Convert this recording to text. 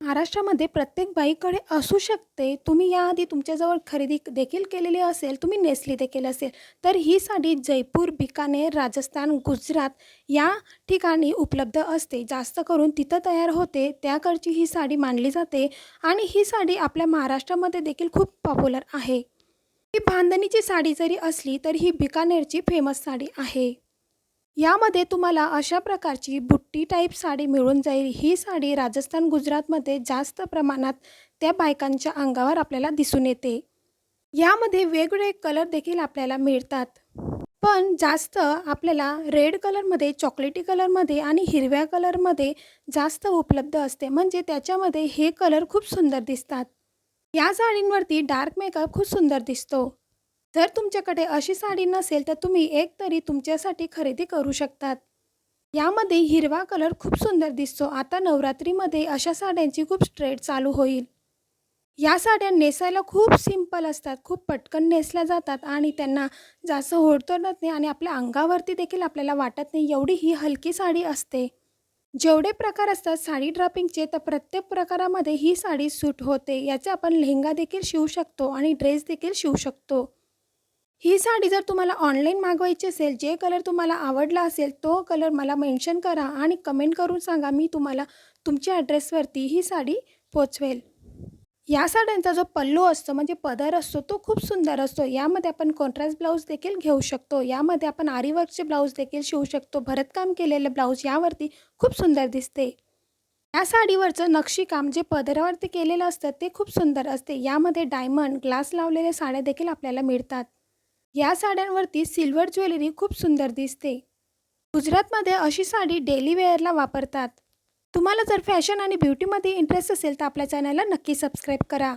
महाराष्ट्रामध्ये प्रत्येक बाईकडे असू शकते. तुम्ही याआधी तुमच्याजवळ खरेदी देखील केलेली असेल तुम्ही नेसली देखील असेल तर ही साडी जयपूर बिकानेर राजस्थान गुजरात या ठिकाणी उपलब्ध असते. जास्त करून तिथं तयार होते त्याकडची ही साडी मानली जाते आणि ही साडी आपल्या महाराष्ट्रामध्ये देखील खूप पॉप्युलर आहे. ही बांधणीची साडी जरी असली तर ही बिकानेरची फेमस साडी आहे. यामध्ये तुम्हाला अशा प्रकारची बुट्टी टाईप साडी मिळून जाईल. ही साडी राजस्थान गुजरातमध्ये जास्त प्रमाणात त्या बायकांच्या अंगावर आपल्याला दिसून येते. यामध्ये वेगवेगळे कलर देखील आपल्याला मिळतात. पण जास्त आपल्याला रेड कलरमध्ये चॉकलेटी कलरमध्ये आणि हिरव्या कलरमध्ये जास्त उपलब्ध असते. म्हणजे त्याच्यामध्ये हे कलर खूप सुंदर दिसतात. या साडींवरती डार्क मेकअप खूप सुंदर दिसतो. जर तुमच्याकडे अशी साडी नसेल तर तुम्ही एक तरी तुमच्यासाठी खरेदी करू शकतात. यामध्ये हिरवा कलर खूप सुंदर दिसतो. आता नवरात्रीमध्ये अशा साड्यांची खूप स्ट्रेट चालू होईल. या साड्या नेसायला खूप सिंपल असतात खूप पटकन नेसल्या जातात आणि त्यांना जास्त होडतोडत नाही आणि आपल्या अंगावरती देखील आपल्याला वाटत नाही एवढी ही हलकी साडी असते. जेवढे प्रकार असतात साडी ड्रॉपिंगचे तर प्रत्येक प्रकारामध्ये ही साडी सूट होते. याचे आपण लेहंगा देखील शिवू शकतो आणि ड्रेस देखील शिवू शकतो. ही साडी जर तुम्हाला ऑनलाईन मागवायची असेल जे कलर तुम्हाला आवडला असेल तो कलर मला मेन्शन करा आणि कमेंट करून सांगा मी तुम्हाला तुमच्या ॲड्रेसवरती ही साडी पोचवेल. या साड्यांचा जो पल्लू असतो म्हणजे पदर असतो तो खूप सुंदर असतो. यामध्ये आपण कॉन्ट्रास्ट ब्लाऊज देखील घेऊ शकतो. यामध्ये आपण आरीवर्कचे ब्लाऊज देखील शिवू शकतो. भरतकाम केलेले ब्लाऊज यावरती खूप सुंदर दिसते. या साडीवरचं नक्षीकाम जे पदरावरती केलेलं असतं ते खूप सुंदर असते. यामध्ये डायमंड ग्लास लावलेल्या साड्या देखील आपल्याला मिळतात. या साड्यांवरती सिल्वर ज्वेलरी खूप सुंदर दिसते. गुजरातमध्ये अशी साडी डेली वेअरला वापरतात. तुम्हाला जर फॅशन आणि ब्युटीमध्ये इंटरेस्ट असेल तर आपल्या चॅनलला नक्की सबस्क्राईब करा.